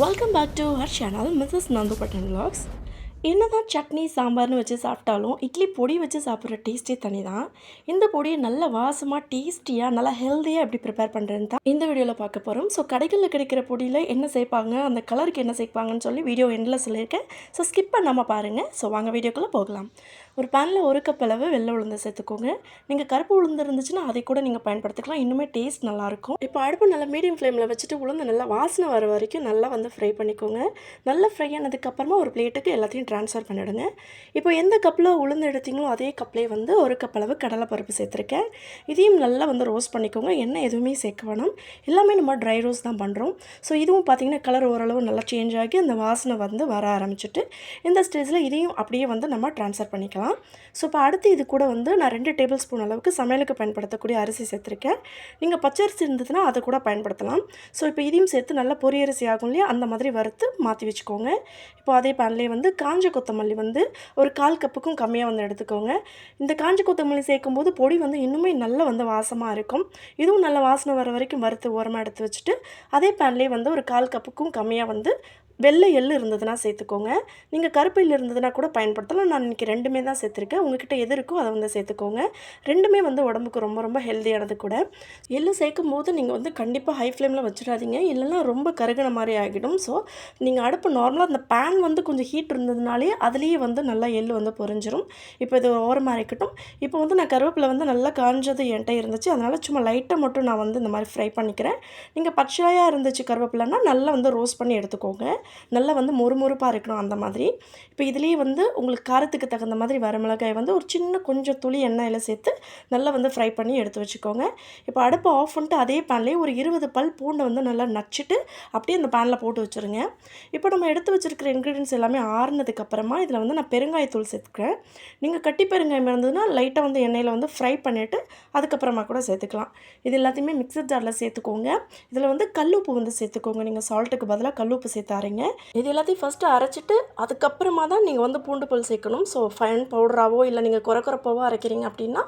Welcome back to her channel Mrs Nandu button என்ன தான் சட்னி சாம்பார்னு வச்சு சாப்பிட்டாலும் இட்லி பொடி வச்சு சாப்பிட்ற டேஸ்ட்டே தனி தான் இந்த பொடியை நல்ல வாசமாக டேஸ்டியாக நல்லா ஹெல்த்தியாக எப்படி ப்ரிப்பேர் பண்ணுறதுன்னு தான் இந்த வீடியோவில் பார்க்க போகிறோம் ஸோ கடைகளில் கிடைக்கிற பொடியில் என்ன சேர்ப்பாங்க அந்த கலருக்கு என்ன சேர்ப்பாங்கன்னு சொல்லி வீடியோ எண்டில் சொல்லியிருக்கேன். ஸோ ஸ்கிப் பண்ணாமல் பாருங்கள் ஸோ வாங்க வீடியோக்குள்ளே போகலாம். ஒரு பேனில் ஒரு கப் அளவு வெள்ளை உளுந்து சேர்த்துக்கோங்க. நீங்கள் கருப்பு உளுந்து இருந்துச்சுன்னா அதை கூட நீங்கள் பயன்படுத்திக்கலாம். இன்னுமே டேஸ்ட் நல்லாயிருக்கும். இப்போ அடுப்பு நல்லா மீடியம் ஃப்ளேமில் வச்சுட்டு உளுந்து நல்லா வாசனை வர வரைக்கும் நல்லா வந்து ஃப்ரை பண்ணிக்கோங்க. நல்லா ஃப்ரை ஆனதுக்கப்புறமா ஒரு பிளேட்டுக்கு எல்லாத்தையும் ட்ரான்ஸ்ஃபர் பண்ணிவிடுங்க இப்போ எந்த கப்பில் உளுந்து எடுத்தீங்களோ அதே கப்லேயே வந்து ஒரு கப் அளவு கடலைப்பருப்பு சேர்த்துருக்கேன். இதையும் நல்லா வந்து ரோஸ்ட் பண்ணிக்கோங்க. எண்ணெய் எதுவுமே சேர்க்க வேணாம். எல்லாமே நம்ம ட்ரை ரோஸ் தான் பண்ணுறோம் ஸோ இதுவும் பார்த்திங்கன்னா கலர் ஓரளவு நல்லா சேஞ்ச் ஆகி அந்த வாசனை வந்து வர ஆரம்பிச்சிட்டு இந்த ஸ்டேஜில் இதையும் அப்படியே வந்து நம்ம ட்ரான்ஸ்ஃபர் பண்ணிக்கலாம். ஸோ இப்போ அடுத்து இது கூட வந்து நான் ரெண்டு டேபிள் ஸ்பூன் அளவுக்கு சமையலுக்கு பயன்படுத்தக்கூடிய அரிசி சேர்த்துருக்கேன். நீங்கள் பச்சரிசி இருந்ததுன்னா அதை கூட பயன்படுத்தலாம். ஸோ இப்போ இதையும் சேர்த்து நல்லா பொரியரிசி ஆகும் இல்லையா? அந்த மாதிரி வறுத்து மாற்றி வச்சுக்கோங்க. இப்போ அதே பேன்லேயே வந்து காஞ்ச கொத்தமல்லி வந்து ஒரு கால் கப்புக்கும் கம்மியாக வந்து எடுத்துக்கோங்க. இந்த காஞ்ச கொத்தமல்லி சேர்க்கும்போது பொடி வந்து இன்னுமே நல்லா வந்து வாசமாக இருக்கும். இதுவும் நல்ல வாசனை வர வரைக்கும் வறுத்து ஓரமாக எடுத்து வச்சுட்டு அதே பேன்லேயே வந்து ஒரு கால் கப்புக்கும் கம்மியாக வந்து வெள்ளை எள்ளு இருந்ததுன்னா சேர்த்துக்கோங்க. நீங்கள் கருப்பு எள்ளு இருந்ததுன்னா கூட பயன்படுத்தலாம். நான் இன்றைக்கி ரெண்டுமே தான் சேர்த்துருக்கேன். உங்ககிட்ட எது இருக்கோ அதை வந்து சேர்த்துக்கோங்க. ரெண்டுமே வந்து உடம்புக்கு ரொம்ப ரொம்ப ஹெல்த்தியானது கூட. எள்ளு சேர்க்கும் போது நீங்கள் வந்து கண்டிப்பாக ஹை ஃப்ளேமில் வச்சிடாதீங்க. இல்லைன்னா ரொம்ப கருகின மாதிரி ஆகிடும். ஸோ நீங்கள் அடுப்பு நார்மலாக அந்த பேன் வந்து கொஞ்சம் ஹீட் இருந்ததுனாலே அதுலேயே வந்து நல்லா எள்ளு வந்து பொறிஞ்சிரும் இப்போ இது ஓரமாக இருக்கட்டும். இப்போ வந்து நான் கருவேப்பிலை வந்து நல்லா காஞ்சது என்கிட்ட இருந்துச்சு. அதனால் சும்மா லைட்டாக மட்டும் நான் வந்து இந்த மாதிரி ஃப்ரை பண்ணிக்கிறேன். நீங்கள் பச்சையாக இருந்துச்சு கருவேப்பிலைன்னா நல்லா வந்து ரோஸ்ட் பண்ணி எடுத்துக்கோங்க. நல்லா வந்து மொறுமொறுப்பாக இருக்கணும் அந்த மாதிரி. இப்போ இதுலேயே வந்து உங்களுக்கு காரத்துக்கு தகுந்த மாதிரி வரமிளகாய் வந்து ஒரு சின்ன கொஞ்சம் துளி எண்ணெயில் சேர்த்து நல்லா வந்து ஃப்ரை பண்ணி எடுத்து வச்சுக்கோங்க. இப்போ அடுப்பை ஆஃப் பண்ணிட்டு அதே பேன்லேயே ஒரு இருபது பல் பூண்டை வந்து நல்லா நச்சுட்டு அப்படியே அந்த பேனில் போட்டு வச்சுருங்க. இப்போ நம்ம எடுத்து வச்சுருக்கிற இன்க்ரீடியன்ஸ் எல்லாமே ஆறுனதுக்கு அப்புறமா இதில் வந்து நான் பெருங்காயத்தூள் சேர்த்துக்கிறேன். நீங்கள் கட்டி பெருங்காயம் இருந்ததுன்னா லைட்டாக வந்து எண்ணெயில் வந்து ஃப்ரை பண்ணிவிட்டு அதுக்கப்புறமா கூட சேர்த்துக்கலாம். இது எல்லாத்தையுமே மிக்சர் ஜாரில் சேர்த்துக்கோங்க. இதில் வந்து கல்லுப்பு வந்து சேர்த்துக்கோங்க. நீங்கள் சால்ட்டுக்கு பதிலாக கல்லுப்பு சேர்த்து அரைங்க இது எல்லாத்தையும் ஃபஸ்ட்டு அரைச்சிட்டு அதுக்கப்புறமா தான் நீங்கள் வந்து பூண்டு பல் சேர்க்கணும். ஸோ ஃபைன் பவுடராகவோ இல்லை நீங்கள் குறை குறைப்பாவோ அரைக்கிறீங்க அப்படின்னா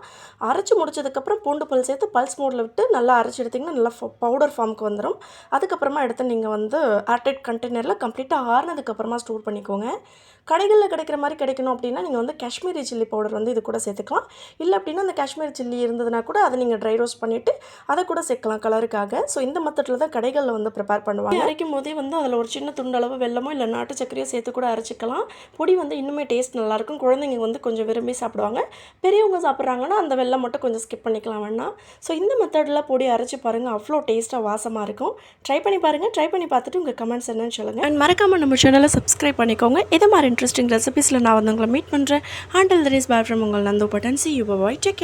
அரைச்சி முடிச்சதுக்கப்புறம் பூண்டு பல் சேர்த்து பல்ஸ் மோடில் விட்டு நல்லா அரைச்சி எடுத்திங்கன்னா நல்லா பவுடர் ஃபார்முக்கு வந்துடும் அதுக்கப்புறமா எடுத்து நீங்கள் வந்து ஏர்டைட் கண்டெய்னரில் கம்ப்ளீட்டாக ஆறுனதுக்கப்புறமா ஸ்டோர் பண்ணிக்கோங்க. கடைகளில் கிடைக்கிற மாதிரி கிடைக்கணும் அப்படின்னா நீங்கள் வந்து காஷ்மீரி சில்லி பவுடர் வந்து இது கூட சேர்த்துக்கலாம். இல்லை அப்படின்னா அந்த காஷ்மீரி சில்லி இருந்ததுன்னா கூட அதை நீங்கள் ட்ரை ரோஸ்ட் பண்ணிவிட்டு அதை கூட சேர்க்கலாம் கலருக்காக ஸோ இந்த மெத்தடில் தான் கடைகளில் வந்து ப்ரிப்பேர் பண்ணுவாங்க. அரைக்கும் போதே வந்து அதில் ஒரு சின்ன அளவு வெள்ளமோ இல்லை நாட்டு சர்க்கரையோ சேர்த்து கூட அரைச்சிக்கலாம். பொடி வந்து இன்னுமே டேஸ்ட் நல்லாயிருக்கும் குழந்தைங்க வந்து கொஞ்சம் விரும்பி சாப்பிடுவாங்க. பெரியவங்க சாப்பிட்றாங்கன்னா அந்த வெல்லம் மட்டும் கொஞ்சம் ஸ்கிப் பண்ணிக்கலாம் வேணாம் ஸோ இந்த மெத்தடில் பொடி அரைச்சி பாருங்கள் அவ்வளோ டேஸ்ட்டாக வாசமாக இருக்கும். ட்ரை பண்ணி பாருங்கள் ட்ரை பண்ணி பார்த்துட்டு உங்கள் கமெண்ட்ஸ் என்னன்னு சொல்லுங்கள் அண்ட் மறக்காமல் நம்ம சேனலை சப்ஸ்கிரைப் பண்ணிக்கோங்க. இது மாதிரி இன்ட்ரெஸ்டிங் ரெசிபீஸில் நான் வந்து உங்களை மீட் பண்ணுறேன் handle there is bad from உங்கள் Nandu button see you bye take